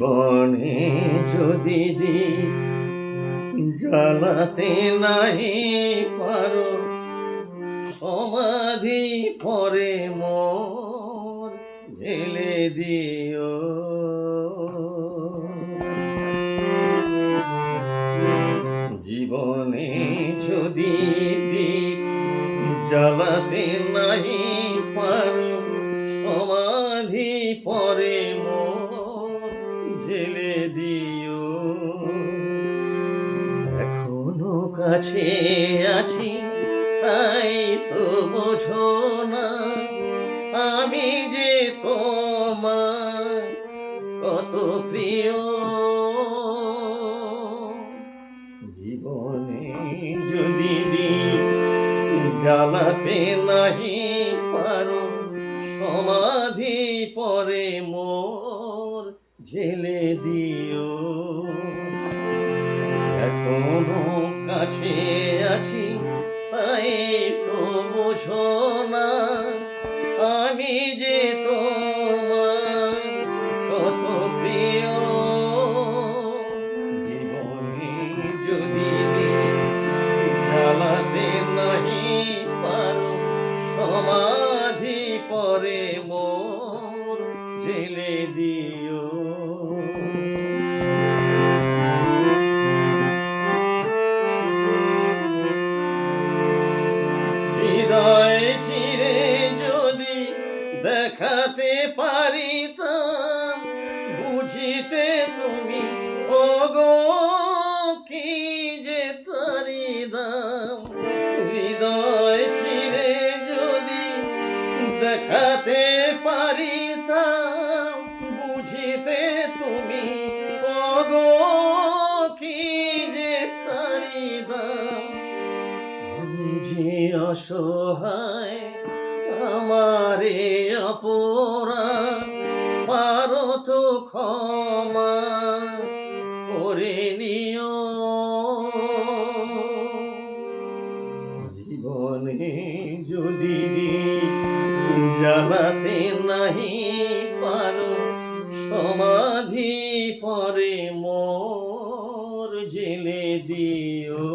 জীবনে যদি জ্বালাতে নাহি পারো, সমাধি পরে মোর ঢেলে দিও। জীবনে যদি জ্বালাতে নাহি পারো, সমাধি পরে কাছে আছি, তাই তো বোঝো না আমি যে তোমার কত প্রিয়। জীবনে যদি জ্বালাতে নাহি পারো, সমাধি পরে মোর ঝেলে দিও। এখনও কাছে আছি তাই তো বোঝো না আমি যে তোমার কত প্রিয়। জীবনে যদি জ্বালাতে নাহি পারো, সমাধি পরে মোর জেলে দিও। হৃদয় চিরে যদি দেখাতে পারিতাম যে অসহায়, আমারে অপরাধ, পারো তো ক্ষমা করে নিও। জীবনে যদি জ্বালাতে নাহি পারো, সমাধি পরে মোর জেলে দিও।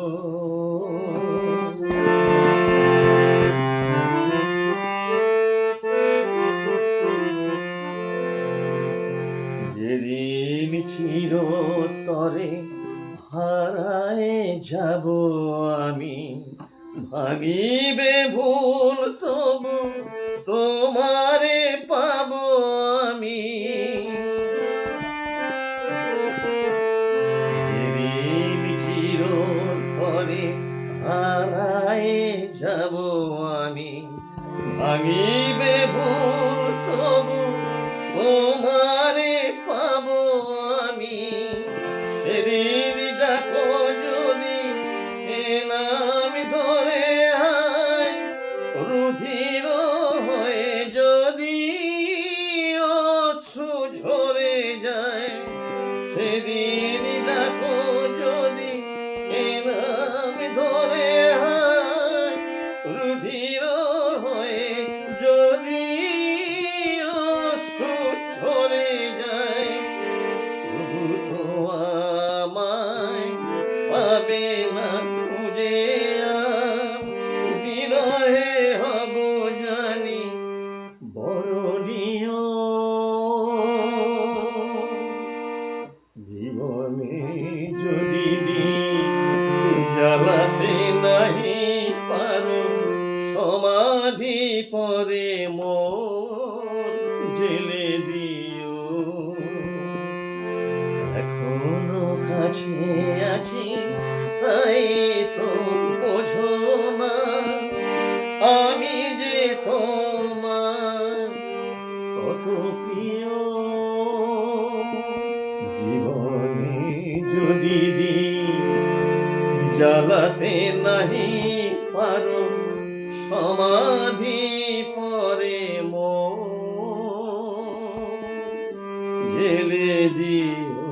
যেদিন চিরতরে হারায় যাব আমি। ভাঙিবে ভুল তবু তোমারে পাব আমি। চিরতরে হারায় যাব আমি। ভাঙিবে নাম ধরে আয় রুধির হয়ে যদি অশ্রু ঝরে যায়, সেদিন ডাকো যদি এ নাম ধরে আয় হয়ে যদি অশ্রু ঝরে যায়, তবু তো পাবে কাছে আছি তাই তোর বোঝো না। আমি যে তোর মা কত প্রিয়। জীবনে যদি দিন জ্বালাতে নাহি পারো, সমাধি পরে মো জেলে দিও